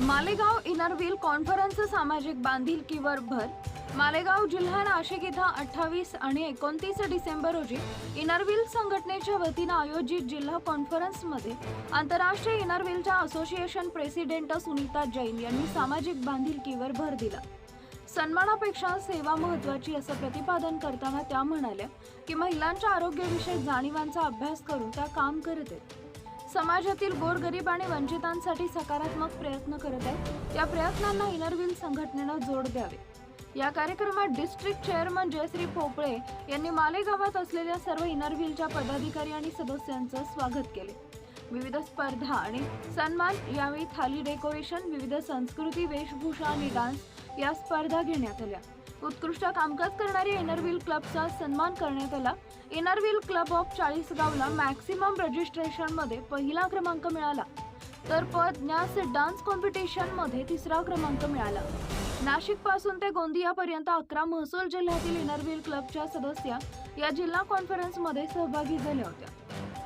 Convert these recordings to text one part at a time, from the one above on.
Malegaon Inner Wheel conference सामाजिक बांधिलकीवर भर. मालेगाव जिल्हा नाशिक इथं अठ्ठावीस आणि एकोणतीस डिसेंबर रोजी इनरव्हील संघटनेच्या वतीनं आयोजित जिल्हा कॉन्फरन्समध्ये आंतरराष्ट्रीय इनरव्हीलच्या असोसिएशन प्रेसिडेंट सुनीता जैन यांनी सामाजिक बांधिलकीवर भर दिला. सन्मानापेक्षा सेवा महत्वाची असं प्रतिपादन करताना त्या म्हणाल्या की महिलांच्या आरोग्यविषयक जाणीवांचा अभ्यास करून त्या काम करत आहेत. समाजातील गोरगरीब आणि वंचितांसाठी सकारात्मक प्रयत्न करत आहेत. या प्रयत्नांना इनरव्हील संघटनेनं जोड द्यावे. या कार्यक्रमात डिस्ट्रिक्ट चेअरमन जयश्री पोपळे यांनी मालेगावात असलेल्या सर्व इनरव्हीलच्या पदाधिकारी आणि सदस्यांचं स्वागत केले. विविध स्पर्धा आणि सन्मान यावेळी थाली डेकोरेशन विविध संस्कृती वेशभूषा आणि डान्स या स्पर्धा घेण्यात आल्या. उत्कृष्ट कामकाज करणाऱ्या इनरव्हील क्लबचा सन्मान करण्यात आला. इनरव्हील क्लब ऑफ चाळीसगावला मॅक्सिमम रजिस्ट्रेशनमध्ये पहिला क्रमांक मिळाला. तर पद न्यास डान्स कॉम्पिटिशनमध्ये तिसरा क्रमांक मिळाला. नाशिकपासून ते गोंदियापर्यंत अकरा महसूल जिल्ह्यातील इनरव्हील क्लबच्या सदस्या या जिल्हा कॉन्फरन्समध्ये सहभागी झाल्या होत्या.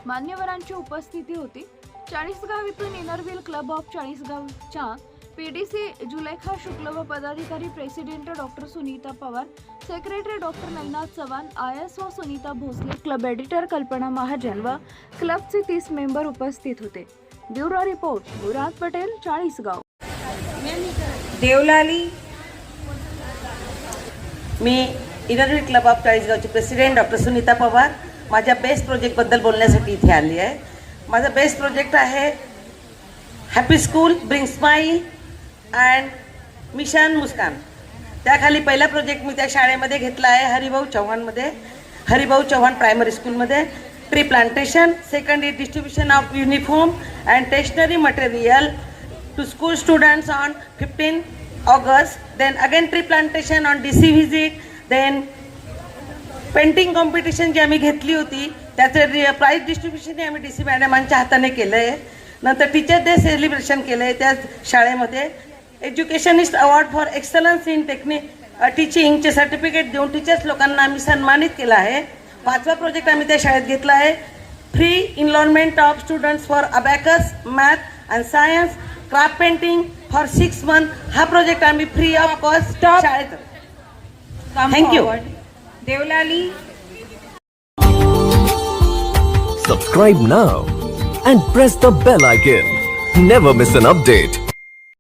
मान्यवरांची उपस्थिती होती. चाळीसगाव इथून इनरव्हील क्लब ऑफ चाळीसगावच्या पीडीसी जुलेखा शुक्ल व पदाधिकारी president doctor Sunita Pawar secretary doctor Nainath Chavan I S व सुनीता भोसले क्लब एडिटर कल्पना महाजन व क्लबचे तीस मेंबर उपस्थित होते. Bureau report Murad Patel Chalisgaon. Deolali. मी इनरव्ही क्लब ऑफ चाळीसगावची प्रेसिडेंट डॉक्टर सुनीता पवार माझ्या बेस्ट प्रोजेक्टबद्दल बोलण्यासाठी इथे आली आहे. माझा बेस्ट प्रोजेक्ट आहे happy school bring smile and mission Muskan त्याखाली पहिला प्रोजेक्ट मी त्या शाळेमध्ये घेतला आहे हरिभाऊ चव्हाणमध्ये. हरिभाऊ चव्हाण प्रायमरी स्कूलमध्ये tree plantation second is distribution of uniform and stationery material to school students on fifteen August then again tree plantation on D C visit then painting competition जी आम्ही घेतली होती त्याचं प्राईज डिस्ट्रीब्युशन आम्ही डी सी मॅडमांच्या हाताने केलं आहे नंतर टीचर डे सेलिब्रेशन केलं आहे त्या शाळेमध्ये. Educationist award for excellence in technique टीचिंगचे certificate देऊन टीचर्स लोकांना आम्ही सन्मानित केलं आहे पाचवा प्रोजेक्ट आम्ही त्या शाळेत घेतला आहे free enrolment of students for abacus math and science craft painting for six month हा प्रोजेक्ट आम्ही फ्री ऑफ कॉस्ट शाळेत Thank you. Devlali Subscribe now and press the bell icon. Never miss an update.